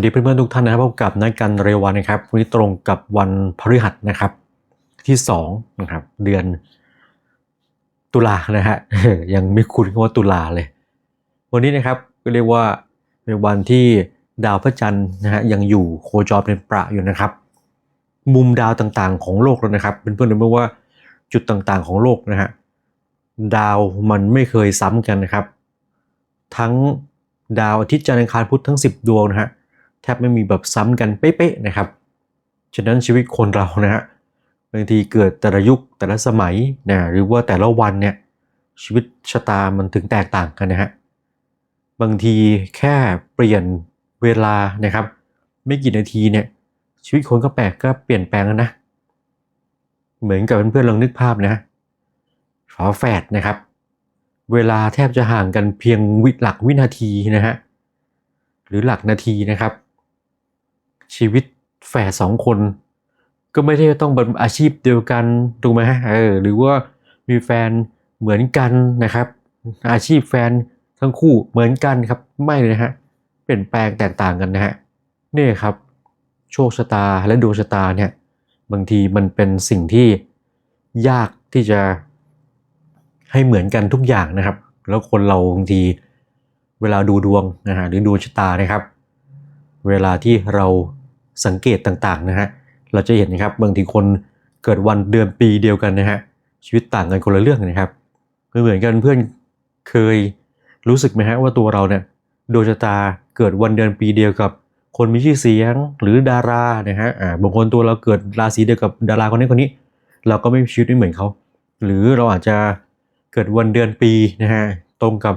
สวัสดีเพื่อนๆทุกท่านนะครับพบกับนักการเรวันนะครับวันนี้ตรงกับวันพฤหัสนะครับที่สองนะครับเดือนตุลานะฮะยังไม่คุ้นคำว่าตุลาเลย วันนี้นะครับก็เรียกว่าเป็นวันที่ดาวพระจันทร์นะฮะยังอยู่โคจรเป็นประอยู่นะครับ มุมดาวต่างๆของโลกแล้วนะครับเพื่อนๆรู้ไหมว่าจุดต่างๆของโลกนะฮะดาวมันไม่เคยซ้ำกันนะครับ ทั้งดาวอาทิตย์จันทร์อังคารพุธทั้ง 10 ดวงนะฮะ แทบไม่มีแบบซ้ำกันเป๊ะๆนะครับ ฉะนั้นชีวิตคนเรานะฮะบางทีเกิดแต่ละยุคแต่ละสมัยนะหรือว่าแต่ละวันเนี่ยชีวิตชะตามันถึงแตกต่างกันนะฮะบางทีแค่เปลี่ยนเวลานะครับ ไม่กี่นาทีเนี่ยชีวิตคนก็แปลกก็เปลี่ยนแปลงแล้วนะ เหมือนกับเพื่อนๆลองนึกภาพนะฝาแฝดนะครับ เวลาแทบจะห่างกันเพียงวิหลักวินาทีนะฮะหรือหลักนาทีนะครับ ชีวิตแฝดสองคน ก็ไม่ได้ต้องเป็นอาชีพเดียวกันถูกไหมฮะเออหรือว่ามีแฟนเหมือนกันนะครับ อาชีพแฟนทั้งคู่เหมือนกันครับไม่เลยนะฮะเปลี่ยนแปลงแตกต่างกันนะฮะนี่ครับ โชคชะตาและดวงชะตาเนี่ยบางทีมันเป็นสิ่งที่ยากที่จะให้เหมือนกันทุกอย่างนะครับ แล้วคนเราบางทีเวลาดูดวงนะฮะหรือดวงชะตานะครับ เวลาที่เรา สังเกตต่างๆนะฮะเราจะเห็นนะครับบางทีคนเกิดวันเดือนปีเดียวกันนะฮะชีวิตต่างกันคนละเรื่องนะครับไม่เหมือนกันเพื่อนเคยรู้สึกไหมฮะว่าตัวเราเนี่ยดวงชะตาเกิดวันเดือนปีเดียวกับ คนมีชื่อเสียงหรือดารานะฮะอ่าบางคนตัวเราเกิดราศีเดียวกับดาราคนนี้คนนี้ เราก็ไม่ชีวิตไม่เหมือนเขา หรือเราอาจจะเกิดวันเดือนปีนะฮะตรงกับ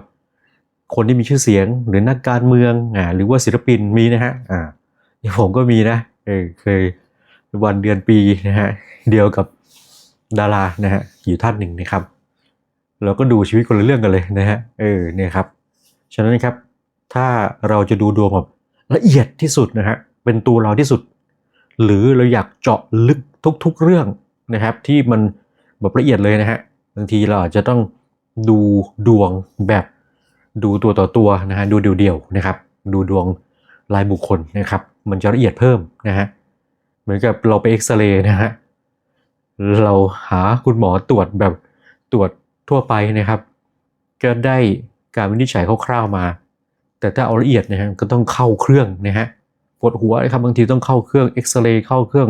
คนที่มีชื่อเสียงหรือนักการเมืองอ่าหรือว่าศิลปินมีนะฮะอ่า ผมก็มีนะเออเคยวันเดือนปีนะฮะเดียวกับดารานะฮะอยู่ท่านหนึ่งนะครับเราก็ดูชีวิตคนละเรื่องกันเลยนะฮะเออเนี่ยครับฉะนั้นครับถ้าเราจะดูดวงแบบละเอียดที่สุดนะฮะเป็นตัวเราที่สุด หรือเราอยากเจาะลึกทุก ๆเรื่องนะครับ ที่มันแบบละเอียดเลยนะฮะบางทีเราอาจจะต้องดูดวงแบบดูตัวต่อตัวนะฮะดูเดี่ยวๆนะครับ ดูดวงรายบุคคลนะครับ มันจะละเอียดเพิ่มนะฮะเหมือนกับเราไปเอ็กซเรย์นะฮะเราหาคุณหมอตรวจแบบตรวจทั่วไปนะครับ ก็ได้การวินิจฉัยคร่าวๆมา แต่ถ้าเอาละเอียดนะฮะก็ต้องเข้าเครื่องนะฮะปวดหัวนะครับบางทีต้องเข้าเครื่องเอ็กซเรย์เข้าเครื่อง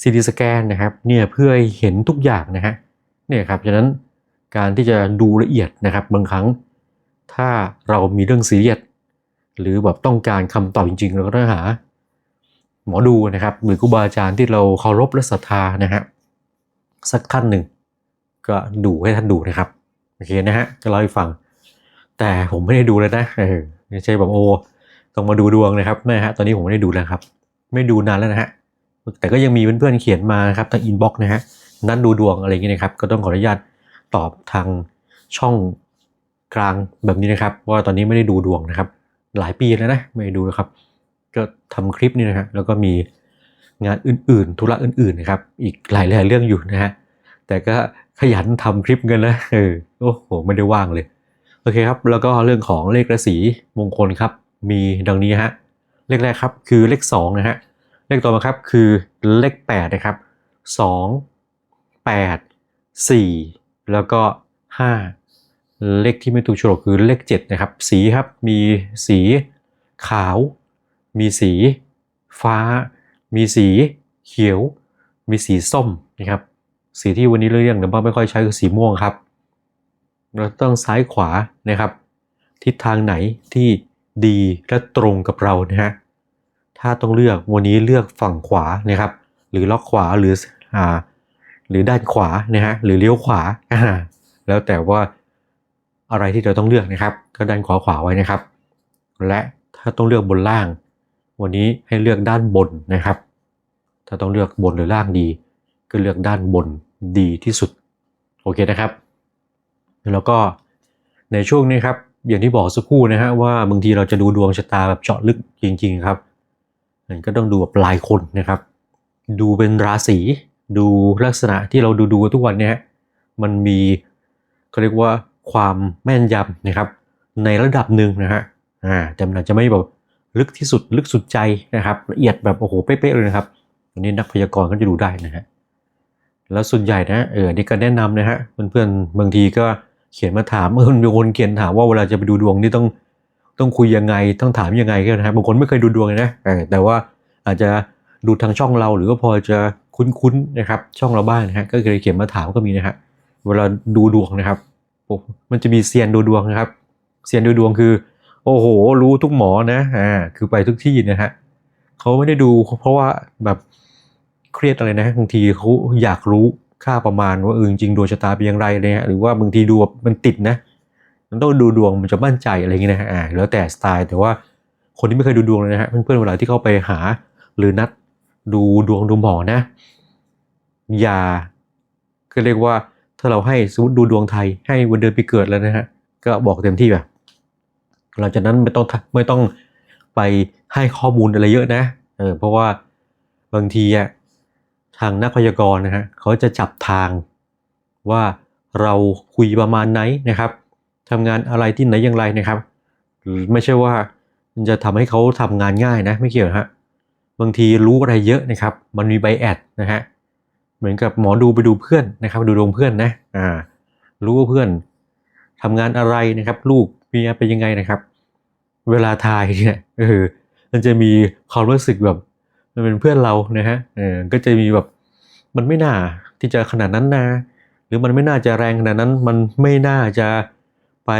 ซีทีสแกนนะครับเนี่ยเพื่อเห็นทุกอย่างนะฮะเนี่ยครับฉะนั้นการที่จะดูละเอียดนะครับบางครั้ง ถ้าเรามีเรื่องซีเรียสหรือแบบต้องการคำตอบจริงๆ เราก็ต้องหา หมอดูนะครับหรือครูบาอาจารย์ที่เราเคารพและศรัทธานะฮะสักท่านหนึ่ง ก็ดูให้ท่านดูนะครับโอเคนะฮะจะเล่าให้ฟัง แต่ผมไม่ได้ดูเลยนะเออไม่ใช่แบบโอ้ต้องมาดูดวงนะครับไม่ฮะตอนนี้ผมไม่ได้ดูแล้วครับ ไม่ดูนานแล้วนะฮะแต่ก็ยังมีเพื่อนๆเขียนมาครับทางอินบ็อกซ์นะฮะนัดดูดวงอะไรอย่างเงี้ยนะครับ ก็ต้องขออนุญาตตอบทางช่องกลางแบบนี้นะครับว่าตอนนี้ไม่ได้ดูดวงนะครับ หลายปีแล้วนะไม่ได้ดูแลครับ ก็ทำคลิปนี่นะฮะแล้วก็มีงานอื่น ๆ ธุระอื่น ๆ นะครับ อีกหลายๆเรื่องอยู่นะฮะแต่ก็ขยันทำคลิปกันนะเออโอ้โหไม่ได้ว่างเลยโอเคครับ แล้วก็เรื่องของเลขราศีมงคลครับ มีดังนี้ฮะเลขแรกครับคือเลข2นะฮะเลขต่อมาครับคือเลข8นะครับ2 8 4 แล้วก็ 5 เลขที่ไม่ถูกโฉลกคือเลข7นะครับ สีครับมีสีขาว มีสี ฟ้า มีสี เขียว มีสีส้มนะครับ สีที่วันนี้เรื่องเดี๋ยวไม่ค่อยใช้คือสีม่วงครับ เราต้องซ้ายขวานะครับ ทิศทางไหนที่ดีและตรงกับเรานะฮะถ้าต้องเลือกวันนี้เลือกฝั่งขวานะครับ หรือล็อกขวาหรืออ่าหรือด้านขวานะฮะหรือเลี้ยวขวาอ่าแล้วแต่ว่าอะไรที่เราต้องเลือกนะครับ ก็ด้านขวาขวาไว้นะครับ และถ้าต้องเลือกบนล่าง วันนี้ให้เลือกด้านบนนะครับ ถ้าต้องเลือกบนหรือล่างดี ก็เลือกด้านบนดีที่สุด โอเคนะครับ แล้วก็ในช่วงนี้ครับ อย่างที่บอกสักครู่นะฮะว่าบางทีเราจะดูดวงชะตาแบบเจาะลึกจริง ๆ ครับมันก็ต้องดูแบบรายคนนะครับ ดูเป็นราศี ดูลักษณะที่เราดูดูทุกวันเนี้ยมันมีเขาเรียกว่าความแม่นยำนะครับ ในระดับหนึ่งนะฮะ อ่าแต่มันอาจจะไม่แบบ ลึกที่สุดลึกสุดใจนะครับ ละเอียดแบบโอ้โหเป๊ะๆเลยนะครับอันนี้นักพยากรณ์ก็จะดูได้นะฮะแล้วส่วนใหญ่นะเออนี่ก็แนะนำนะฮะเพื่อนๆบางทีก็เขียนมาถามเออมีคนเขียนถามว่าเวลาจะไปดูดวงนี่ต้องต้องคุยยังไงต้องถามยังไงกันนะฮะบางคนไม่เคยดูดวงเลยนะแต่ว่าอาจจะดูทางช่องเราหรือว่าพอจะคุ้นๆนะครับ ช่องเราบ้างนะฮะก็เคยเขียนมาถามก็มีนะฮะเวลาดูดวงนะครับโอ้มันจะมีเซียนดูดวงนะครับเซียนดูดวงคือ โอ้โห รู้ทุกหมอนะอ่าคือไปทุกที่นะฮะเขาไม่ได้ดูเพราะว่าแบบเครียดอะไรนะบางทีเขาอยากรู้ค่าประมาณว่าเออจริงดวงชะตาเป็นอย่างไรเนี่ยฮะหรือว่าบางทีดูแบบมันติดนะมันต้องดูดวงมันจะมั่นใจอะไรอย่างเงี้ยนะฮะอ่าแล้วแต่สไตล์แต่ว่าคนที่ไม่เคยดูดวงเลยนะฮะเพื่อนๆเวลาที่เขาไปหา หรือนัดดูดวงดูหมอนะ อย่าก็เรียกว่าถ้าเราให้สมมติดูดวงไทยให้วันเดือนปีเกิดแล้วนะฮะก็บอกเต็มที่แบบ หลังจากนั้นไม่ต้องไม่ต้องไปให้ข้อมูลอะไรเยอะนะเออเพราะว่าบางทีอะทางนักพยากรณ์นะฮะเขาจะจับทางว่าเราคุยประมาณไหนนะครับทำงานอะไรที่ไหนอย่างไรนะครับหรือไม่ใช่ว่ามันจะทำให้เขาทำงานง่ายนะไม่เกี่ยวนะฮะบางทีรู้อะไรเยอะนะครับ มันมีใบแอดนะฮะเหมือนกับหมอดูไปดูเพื่อนนะครับ ดูดวงเพื่อนนะอ่ารู้ว่าเพื่อนทำงานอะไรนะครับ ลูก เมียเป็นยังไงนะครับ เวลาทายเนี่ยเออมันจะมีความรู้สึกแบบ มันเป็นเพื่อนเรานะฮะเออก็จะมีแบบมันไม่น่าที่จะขนาดนั้นนะ หรือมันไม่น่าจะแรงขนาดนั้น มันไม่น่าจะไป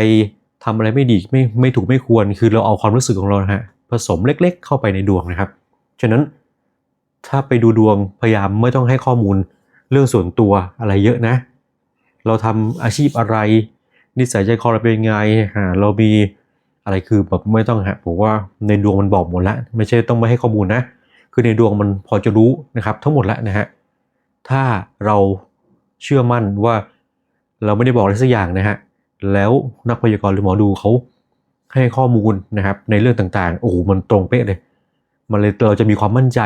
ทำอะไรไม่ดีไม่ไม่ถูกไม่ควร คือเราเอาความรู้สึกของเราะฮะผสมเล็กๆ เข้าไปในดวงนะครับ ฉะนั้นถ้าไปดูดวงพยายามไม่ต้องให้ข้อมูลเรื่องส่วนตัวอะไรเยอะนะ เราทำอาชีพอะไร นิสัยใจคอเราเป็นยังไงอ่าเรามีอะไรคือแบบไม่ต้องฮะผมว่าในดวงมันบอกหมดแล้ว ไม่ใช่ต้องไม่ให้ข้อมูลนะ คือในดวงมันพอจะรู้นะครับ ทั้งหมดแล้วนะฮะถ้าเราเชื่อมั่นว่าเราไม่ได้บอกอะไรสักอย่างนะฮะแล้วนักพยากรณ์หรือหมอดูเขาให้ข้อมูลนะครับ ในเรื่องต่างๆโอ้โหมันตรงเป๊ะเลย มันเลยเราจะมีความมั่นใจ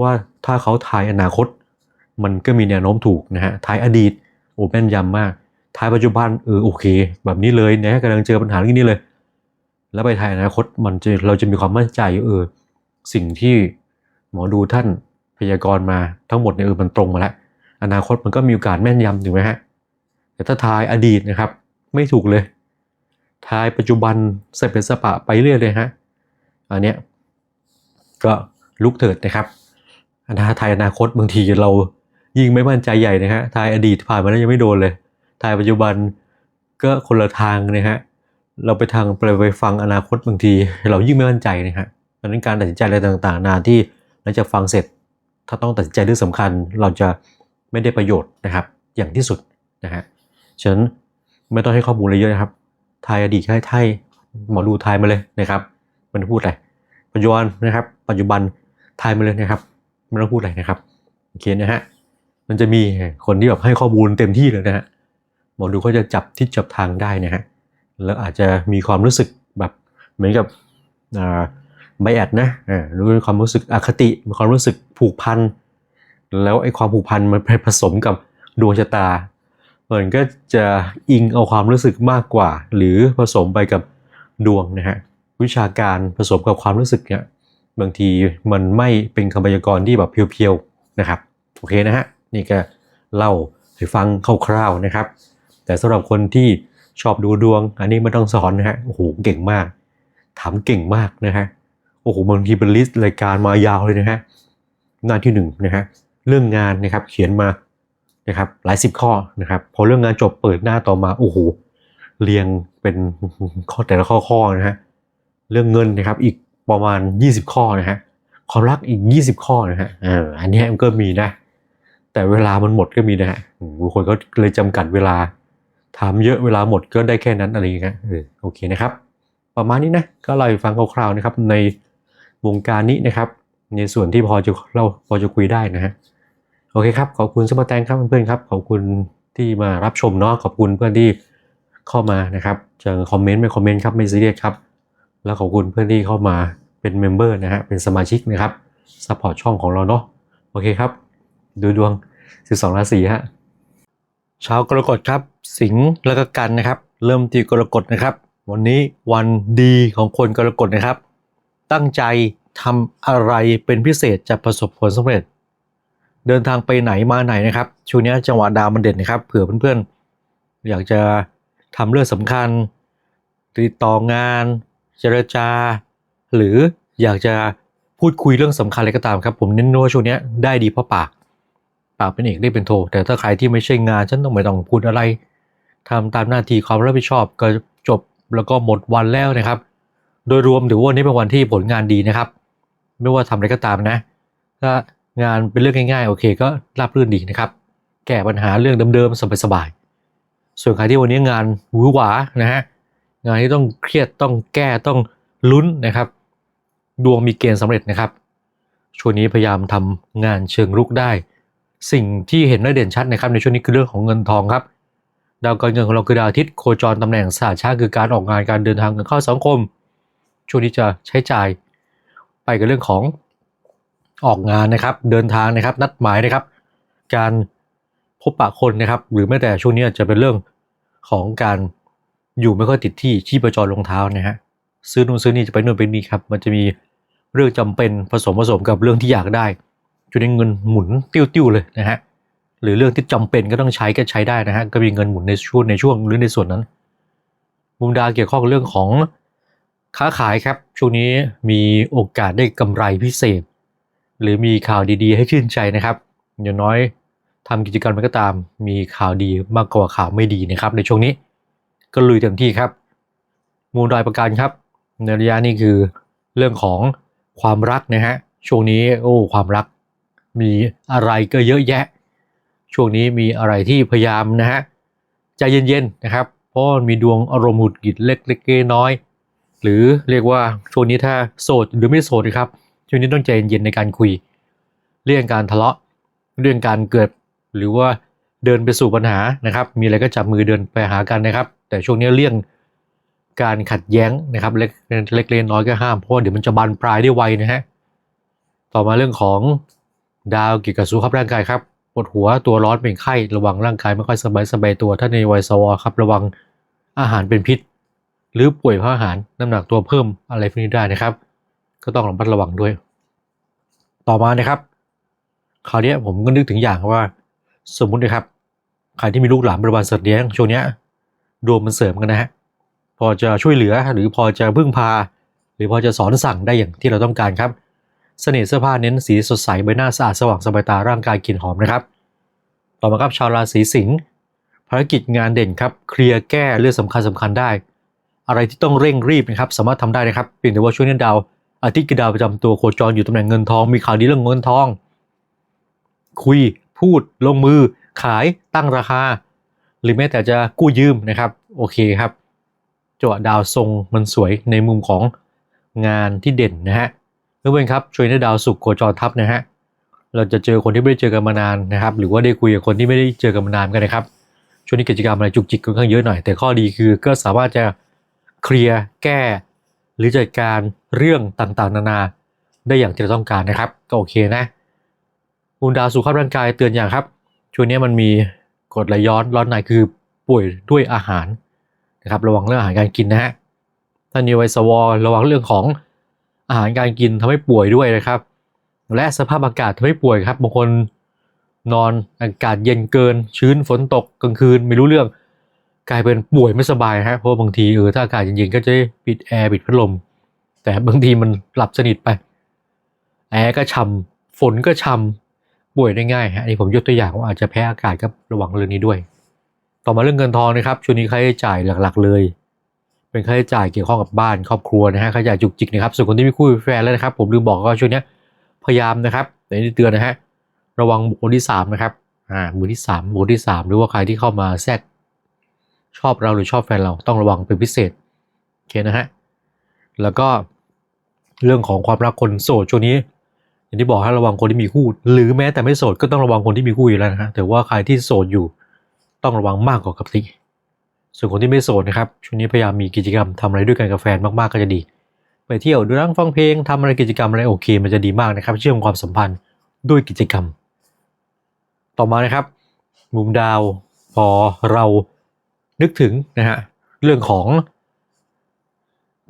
ว่าถ้าเขาทายอนาคต มันก็มีแนวโน้มถูกนะฮะทายอดีตโอ้แม่นยำมาก ทายปัจจุบันเออโอเค แบบนี้เลยนะกำลังเจอปัญหาเรื่องนี้เลย แล้วไปทายอนาคตมันจะเราจะมีความมั่นใจเออสิ่งที่หมอดูท่านพยากรณ์มาทั้งหมดเนี่ยเออมันตรงมาแล้วอนาคตมันก็มีโอกาสแม่นยำถูกไหมฮะแต่ถ้าทายอดีตนะครับ ไม่ถูกเลย ทายปัจจุบันสเปนสปะไปเรื่อยเลยฮะอันเนี้ยก็ลุกเถิดนะครับอนาทายอนาคตบางทีเรายิ่งไม่มั่นใจใหญ่นะฮะทายอดีตผ่านมาแล้วยังไม่โดนเลย ทายปัจจุบันก็คนละทางนะฮะเราไปทางไปไปฟังอนาคตบางที เรายิ่งไม่มั่นใจนะฮะดังนั้นการตัดสินใจอะไรต่างๆ นาที่หลังจากฟังเสร็จ ถ้าต้องตัดสินใจเรื่องสำคัญ เราจะไม่ได้ประโยชน์นะครับ อย่างที่สุดนะฮะฉะนั้นไม่ต้องให้ข้อมูลอะไรเยอะนะครับทายอดีตให้ไทยหมอดูทายมาเลยนะครับ มันพูดอะไรปัจจุบันนะครับ ปัจจุบันทายมาเลยนะครับไม่ต้องพูดอะไรนะครับโอเคนะฮะมันจะมีคนที่แบบให้ข้อมูลเต็มที่เลยนะฮะ มอดูก็จะจับทิศจับทางได้นะฮะแล้วอาจจะมีความรู้สึกแบบเหมือนกับไบแอดนะหรือความรู้สึกอคติมีความรู้สึกผูกพันแล้วไอ้ความผูกพันมันไปผสมกับดวงชะตามันก็จะอิงเอาความรู้สึกมากกว่า หรือผสมไปกับดวงนะฮะวิชาการผสมกับความรู้สึกเนี่ยบางทีมันไม่เป็นคำพยากรณ์ที่แบบเพียวๆนะครับโอเคนะฮะนี่ก็เล่าให้ฟังคร่าวๆนะครับ แต่สำหรับคนที่ชอบดูดวง อันนี้ไม่ต้องสอนนะฮะโอ้โหเก่งมากถามเก่งมากนะฮะโอ้โหบางทีเป็นลิสต์รายการมายาวเลยนะฮะงาที่หนึ่งนะฮะเรื่องงานนะครับเขียนมานะครับหลายสิบข้อนะครับพอเรื่องงานจบเปิดหน้าต่อมาโอ้โหเรียงเป็นข้อแต่ละข้อข้อนะฮะเรื่องเงินนะครับอีกประมาณ 20 ข้อนะฮะความรักอีก 20 ข้อนะฮะอ่าอันนี้มันก็มีนะ แต่เวลามันหมดก็มีนะฮะบางคนก็เลยจำกัดเวลา ถามเยอะเวลาหมดก็ได้แค่นั้นอะไรอย่างเงี้ยโอเคนะครับ ประมาณนี้นะก็เราฟังคร่าวๆนะครับในวงการนี้นะครับ ในส่วนที่พอจะเราพอจะคุยได้นะฮะโอเคครับขอบคุณสปอร์แตงครับเพื่อนๆครับขอบคุณที่มารับชมเนาะขอบคุณเพื่อนที่เข้ามานะครับจะคอมเมนต์ไม่คอมเมนต์ครับไม่ซีเรียสครับ แล้วขอบคุณเพื่อนที่เข้ามาเป็นเมมเบอร์นะฮะเป็นสมาชิกนะครับซัพพอร์ตช่องของเราเนาะโอเคครับ ดูดวง 12ราศีฮะ ชาวกรกฎครับ สิงห์แล้วก็กันนะครับ เริ่มที่กรกฎนะครับ วันนี้วันดีของคนกรกฎนะครับ ตั้งใจทำอะไรเป็นพิเศษจะประสบผลสำเร็จ เดินทางไปไหนมาไหนนะครับช่วงนี้จังหวะดาวมันเด่นนะครับ เผื่อเพื่อนๆ อยากจะทำเรื่องสำคัญ ติดต่องาน เจรจา หรืออยากจะพูดคุยเรื่องสำคัญอะไรก็ตามครับ ผมเน้นว่าช่วงนี้ได้ดีเพราะปาก ปากเป็นเอกได้เป็นโท แต่ถ้าใครที่ไม่ใช่งานฉันต้องไม่ต้องพูดอะไรทำตามหน้าที่ความรับผิดชอบก็จบแล้วก็หมดวันแล้วนะครับ โดยรวมถือว่านี้เป็นวันที่ผลงานดีนะครับ ไม่ว่าทำอะไรก็ตามนะ ถ้างานเป็นเรื่องง่ายๆ โอเค ก็ราบรื่นดีนะครับ แก้ปัญหาเรื่องเดิมๆสบายๆส่วนใครที่วันนี้งานหวือหวานะฮะงานที่ต้องเครียดต้องแก้ต้องลุ้นนะครับ ดวงมีเกณฑ์สำเร็จนะครับช่วงนี้พยายามทำงานเชิงรุกได้ สิ่งที่เห็นได้เด่นชัดนะครับในช่วงนี้คือเรื่องของเงินทองครับ ดาวการเงินของเราคือดาวอาทิตย์โคจรตำแหน่งศาสชาติคือการออกงานการเดินทางเงินเข้าสังคม ช่วงนี้จะใช้จ่ายไปกับเรื่องของออกงานนะครับ เดินทางนะครับ นัดหมายนะครับ การพบปะคนนะครับ หรือแม้แต่ช่วงนี้จะเป็นเรื่องของการอยู่ไม่ค่อยติดที่ชีพจรรองเท้านะฮะซื้อนู่นซื้อนี่จะไปนู่นไปนี่ครับ มันจะมีเรื่องจำเป็นผสมผสมกับเรื่องที่อยากได้ ช่วงนี้เงินหมุนติ้วๆเลยนะฮะหรือเรื่องที่จำเป็นก็ต้องใช้ก็ใช้ได้นะฮะก็มีเงินหมุนในช่วงในช่วงหรือในส่วนนั้น มุมดาวเกี่ยวข้องกับเรื่องของค้าขายครับ ช่วงนี้มีโอกาสได้กำไรพิเศษ หรือมีข่าวดีๆ ให้ชื่นใจนะครับอย่างน้อยทำกิจกรรมมันก็ตาม มีข่าวดีมากกว่าข่าวไม่ดีนะครับ ในช่วงนี้ก็ลุยเต็มที่ครับ มูลดอยประกันครับในระยะนี้คือเรื่องของความรักนะฮะช่วงนี้โอ้ความรัก มีอะไรก็เยอะแยะ ช่วงนี้มีอะไรที่พยายามนะฮะใจเย็นๆนะครับ เพราะมีดวงอารมณ์หงุดหงิดเล็กๆน้อย หรือเรียกว่าช่วงนี้ถ้าโสดหรือไม่โสดนะครับช่วงนี้ต้องใจเย็นๆในการคุย เรื่องการทะเลาะเรื่องการเกิดหรือว่าเดินไปสู่ปัญหานะครับ มีอะไรก็จับมือเดินไปหากันนะครับ แต่ช่วงนี้เรื่องการขัดแย้งนะครับเล็กเล็กๆน้อยๆก็ห้ามเพราะว่าเดี๋ยวมันจะบานปลายได้ไวนะฮะต่อมาเรื่องของ ดาวเกี่ยวกับสุขภาพร่างกายครับปวดหัวตัวร้อนเป็นไข้ระวังร่างกายไม่ค่อยสบายสบายตัวถ้าในวัยสวครับระวังอาหารเป็นพิษ หรือป่วยเพราะอาหารน้ำหนักตัวเพิ่มอะไรพวกนี้ได้นะครับ ก็ต้องระมัดระวังด้วย ต่อมานะครับคราวนี้ผมก็นึกถึงอย่างว่า สมมุตินะครับใครที่มีลูกหลานบริบาลสัตว์เลี้ยงช่วงเนี้ยดวงมันเสริมกันนะฮะพอจะช่วยเหลือหรือพอจะพึ่งพา หรือพอจะสอนสั่งได้อย่างที่เราต้องการครับ เสน่ห์เสื้อผ้าเน้นสีสดใสใบหน้าสะอาดสว่างสบายตาร่างกายกลิ่นหอมนะครับ ต่อมาครับชาวราศีสิงห์ภารกิจงานเด่นครับเคลียร์แก้เรื่องสำคัญสำคัญได้ อะไรที่ต้องเร่งรีบนะครับสามารถทำได้นะครับเพียงแต่ว่าช่วงนี้ดาวอาทิตย์คือดาวประจำตัวโคจรอยู่ตำแหน่งเงินทองมีข่าวดีเรื่องเงินทอง คุย พูด ลงมือ ขายตั้งราคา หรือแม้แต่จะกู้ยืมนะครับโอเคครับจังหวะดาวทรงมันสวยในมุมของงานที่เด่นนะฮะ เพื่อนครับช่วยในดาวสุขโคจรทับนะฮะเราจะเจอคนที่ไม่ได้เจอกันมานานนะครับ หรือว่าได้คุยกับคนที่ไม่ได้เจอกันมานานกันนะครับช่วงนี้กิจกรรมอะไรจุกจิกค่อนข้างเยอะหน่อย แต่ข้อดีคือก็สามารถจะเคลียร์แก้ หรือจัดการเรื่องต่างๆ นานา ได้อย่างที่เราต้องการนะครับ ก็โอเคนะมูลดาวสุขภาพร่างกายเตือนอย่างครับช่วงนี้มันมีกรดไหลย้อนร้อนในคือป่วยด้วยอาหารนะครับ ระวังเรื่องอาหารการกินนะฮะท่านนิวไวสวอระวังเรื่องของ อาหารการกินทำให้ป่วยด้วยนะครับ และสภาพอากาศทำให้ป่วยครับบางคนนอนอากาศเย็นเกิน ชื้นฝนตกกลางคืนไม่รู้เรื่อง กลายเป็นป่วยไม่สบายฮะเพราะบางทีเออถ้าอากาศเย็นๆก็จะปิดแอร์ปิดพัดลม แต่บางทีมันหลับสนิทไป แอร์ก็ช่ำฝนก็ช่ำป่วยได้ง่ายฮะอันนี้ผมยกตัวอย่างว่าอาจจะแพ้อากาศก็ระวังเรื่องนี้ด้วย ต่อมาเรื่องเงินทองนะครับช่วงนี้ค่าใช้จ่ายหลัก ๆ เลย เป็นค่าใช้จ่ายเกี่ยวข้องกับบ้านครอบครัวนะฮะค่าใช้จ่ายจุกจิกนะครับส่วนคนที่มีคู่มีแฟนแล้วนะครับ ผมลืมบอกก็ช่วงนี้พยายามนะครับในนี้เตือนนะฮะระวังบุคคลที่สามนะครับอ่ามือที่สามบุคคลที่สามหรือว่าใครที่เข้ามาแทรกชอบเราหรือชอบแฟนเราต้องระวังเป็นพิเศษโอเคนะฮะแล้วก็เรื่องของความรักคนโสดช่วงนี้ อย่างที่บอกให้ระวังคนที่มีคู่ หรือแม้แต่ไม่โสดก็ต้องระวังคนที่มีคู่อยู่แล้วนะฮะแต่ว่าใครที่โสดอยู่ต้องระวังมากกว่ากับที่ ส่วนคนที่ไม่โสดนะครับช่วงนี้พยายามมีกิจกรรมทำอะไรด้วยกันกับแฟนมากๆก็จะดี ไปเที่ยวดูหนังฟังเพลงทำอะไรกิจกรรมอะไรโอเค มันจะดีมากนะครับ เชื่อมความสัมพันธ์ด้วยกิจกรรม ต่อมานะครับ มุมดาวพอเรานึกถึงนะฮะเรื่องของ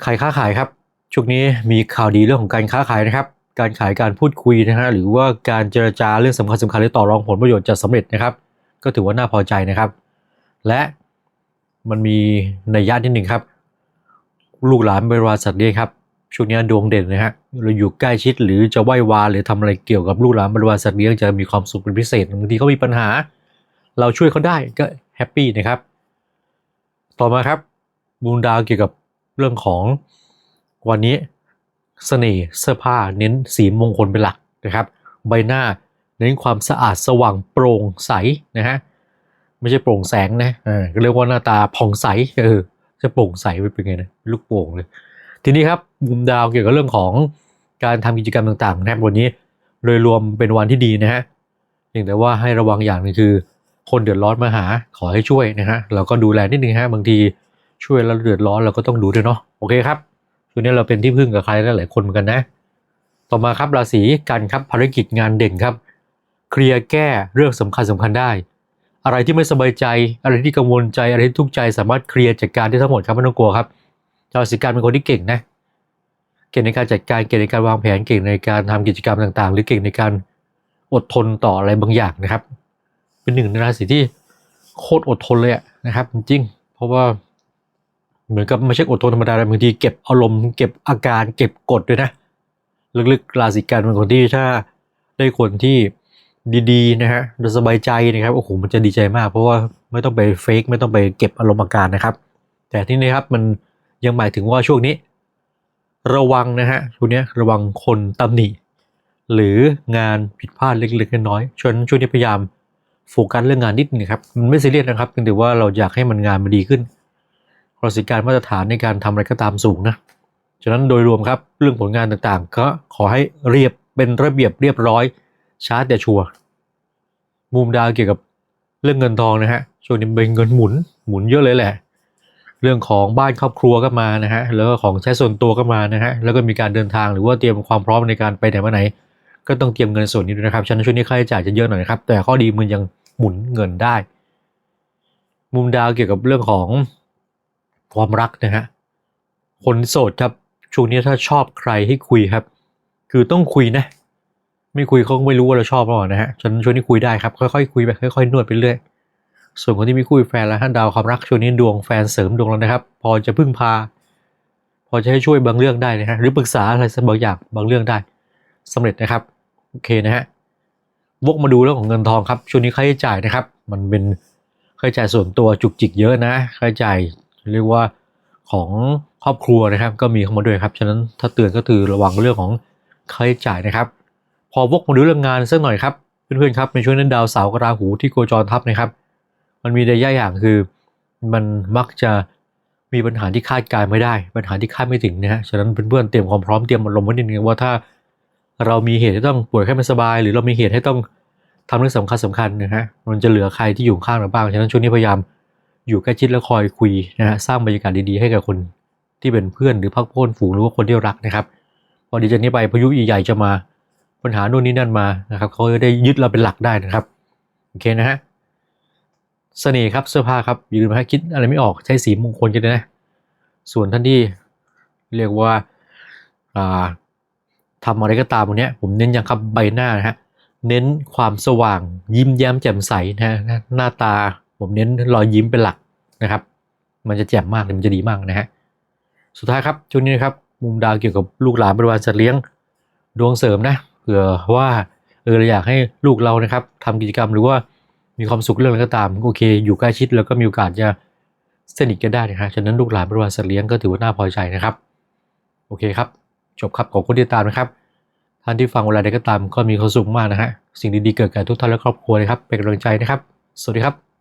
ขายค้าขายครับช่วงนี้มีข่าวดีเรื่องของการค้าขายนะครับ การขายการพูดคุยนะฮะหรือว่าการเจรจาเรื่องสำคัญสำคัญหรือต่อรองผลประโยชน์จะสำเร็จนะครับ ก็ถือว่าน่าพอใจนะครับ และ มันมีในยยะนิดหนึ่งครับ ลูกหลานบริวารสัตว์เลี้ยงครับช่วงนี้ดวงเด่นนะฮะเราอยู่ใกล้ชิดหรือจะไหว้วานหรือทำอะไรเกี่ยวกับลูกหลานบริวารสัตว์เลี้ยงจะมีความสุขเป็นพิเศษบางทีเขามีปัญหา เราช่วยเขาได้ก็แฮปปี้นะครับ ต่อมาครับบูมดาวเกี่ยวกับเรื่องของวันนี้เสน่ห์เสื้อผ้าเน้นสีมงคลเป็นหลักนะครับ ใบหน้าเน้นความสะอาดสว่างโปร่งใสนะฮะ ไม่ใช่โปร่งแสงนะเออเรียกว่าหน้าตาผ่องใสเออจะโปร่งใสไปเป็นไงนะลูกโป่งเลย ทีนี้ครับมุมดาวเกี่ยวกับเรื่องของการทำกิจกรรมต่างๆนะครับวันนี้โดยรวมเป็นวันที่ดีนะฮะเพียงแต่ว่าให้ระวังอย่างหนึงคือ คนเดือดร้อนมาหาขอให้ช่วยนะฮะเราก็ดูแลนิดนึงฮะบางทีช่วยแล้วเดือดร้อนเราก็ต้องดูด้วยเนาะโอเคครับช่วงนี้เราเป็นที่พึ่งกับใครหลายๆคนเหมือนกันนะ ต่อมาครับราศีกันครับภารกิจงานเด่นครับ เคลียร์แก้เรื่องสำคัญสำคัญได้ อะไรที่ไม่สบายใจ อะไรที่กังวลใจ อะไรที่ทุกข์ใจสามารถเคลียร์จัดการได้ทั้งหมดครับไม่ต้องกลัวครับชาวราศีกันเป็นคนที่เก่งนะ เก่งในการจัดการ เก่งในการวางแผน เก่งในการทำกิจกรรมต่างๆ หรือเก่งในการอดทนต่ออะไรบางอย่างนะครับ เป็นหนึ่งในราศีที่โคตรอดทนเลยนะครับ จริง เพราะว่าเหมือนกับไม่ใช่อดทนธรรมดาบางทีเก็บอารมณ์เก็บอาการเก็บกดด้วยนะ ลึกๆราศีกันเป็นคนที่ถ้าได้คนที่ ดีๆนะฮะโดยสบายใจนะครับโอ้โหมันจะดีใจมาก เพราะว่าไม่ต้องไปเฟกไม่ต้องไปเก็บอารมณ์อาการนะครับ แต่ที่นี่ครับมันยังหมายถึงว่าช่วงนี้ ระวังนะฮะช่วงนี้ระวังคนตำหนิ หรืองานผิดพลาดเล็กๆน้อยๆช่วงช่วงนี้พยายามโฟกัสเรื่องงานนิดนึงครับมันไม่ซีเรียสนะครับเพียงแต่ว่าเราอยากให้มันงานมันดีขึ้นราศีการมาตรฐานในการทำอะไรก็ตามสูงนะฉะนั้นโดยรวมครับเรื่องผลงานต่างๆ ก็ขอให้เรียบเป็นระเบียบเรียบร้อย ช้าแต่ชัวร์มุมดาวเกี่ยวกับเรื่องเงินทองนะฮะช่วงนี้เป็นเงินหมุนหมุนเยอะเลยแหละ เรื่องของบ้านครอบครัวก็มานะฮะแล้วก็ของใช้ส่วนตัวก็มานะฮะแล้วก็มีการเดินทางหรือว่าเตรียมความพร้อมในการไปไหนมาไหน ก็ต้องเตรียมเงินส่วนนี้ด้วยนะครับฉะนั้นช่วงนี้ค่าใช้จ่ายจะเยอะหน่อยนะครับแต่ข้อดีมันยังหมุนเงินได้ มุมดาวเกี่ยวกับเรื่องของความรักนะฮะคนโสดครับช่วงนี้ถ้าชอบใครให้คุยครับ คือต้องคุยนะ ไม่คุยเขาก็ไม่รู้ว่าเราชอบหรอเปล่านะฮะฉะนั้นช่วงนี้คุยได้ครับค่อยๆคุยไปค่อยๆนวดไปเรื่อยส่วนคนที่มีคู่แฟนแล้วท่านดาวความรักช่วงนี้ดวงแฟนเสริมดวงแล้วนะครับ พอจะพึ่งพา พอจะให้ช่วยบางเรื่องได้นะฮะหรือปรึกษาอะไรสักบางอย่างบางเรื่องได้สำเร็จนะครับโอเคนะฮะวกมาดูเรื่องของเงินทองครับช่วงนี้ค่าใช้จ่ายนะครับ มันเป็นค่าใช้จ่ายส่วนตัวจุกจิกเยอะนะค่าใช้จ่ายเรียกว่าของครอบครัวนะครับ ก็มีเข้ามาด้วยครับฉะนั้นถ้าเตือนก็คือระวังเรื่องของค่าใช้จ่ายนะครับ พอวกมาดูเรื่องงานสักหน่อยครับเพื่อนๆครับในช่วงนั้นดาวเสาร์กราหูที่โคจรทับนะครับ มันมีในย่อย่างคือ มันมักจะมีปัญหาที่คาดการไม่ได้ ปัญหาที่คาดไม่ถึงนะฮะฉะนั้นเพื่อนๆเตรียมความพร้อมเตรียมอารมณ์ไว้นิดนึงว่าถ้าเรามีเหตุที่ต้องป่วยแค่ไม่สบาย หรือเรามีเหตุให้ต้องทำเรื่องสำคัญสำคัญนะฮะมันจะเหลือใครที่อยู่ข้างเราบ้างฉะนั้นช่วงนี้พยายามอยู่ใกล้ชิดแล้วคอยคุยนะฮะสร้างบรรยากาศดีๆให้กับคนที่เป็นเพื่อนหรือพักพวกฝูงหรือว่าคนที่รักนะครับพอดีจากนี้ไปพายุใหญ่ๆจะมา ปัญหาโน่นนี่นั่นมานะครับเขาจะได้ยึดเราเป็นหลักได้นะครับโอเคนะฮะเสน่ห์ครับเสื้อผ้าครับอย่าลืมนะฮะคิดอะไรไม่ออกใช้สีมงคลกันนะ ส่วนท่านที่เรียกว่าอ่าทำอะไรก็ตามวันนี้ผมเน้นอย่างครับใบหน้านะฮะเน้นความสว่างยิ้มแย้มแจ่มใสนะฮะหน้าตาผมเน้นรอยยิ้มเป็นหลักนะครับ มันจะแจ่มมากมันจะดีมากนะฮะสุดท้ายครับช่วงนี้นะครับมุมดาวเกี่ยวกับลูกหลานบริวารสัตว์เลี้ยงดวงเสริมนะ เผื่อว่าเออเราอยากให้ลูกเรานะครับทำกิจกรรมหรือว่ามีความสุขเรื่องอะไรก็ตามโอเค อยู่ใกล้ชิดแล้วก็มีโอกาสจะสนิทกันได้นะฮะฉะนั้นลูกหลานบริวารสัตว์เลี้ยงก็ถือว่าน่าพอใจนะครับ โอเคครับ จบครับขอบคุณที่ติดตามนะครับท่านที่ฟังเวลาใดก็ตามก็มีความสุขมากนะฮะสิ่งดีๆเกิดแก่ทุกท่านและครอบครัวนะครับเป็นกำลังใจนะครับ สวัสดีครับ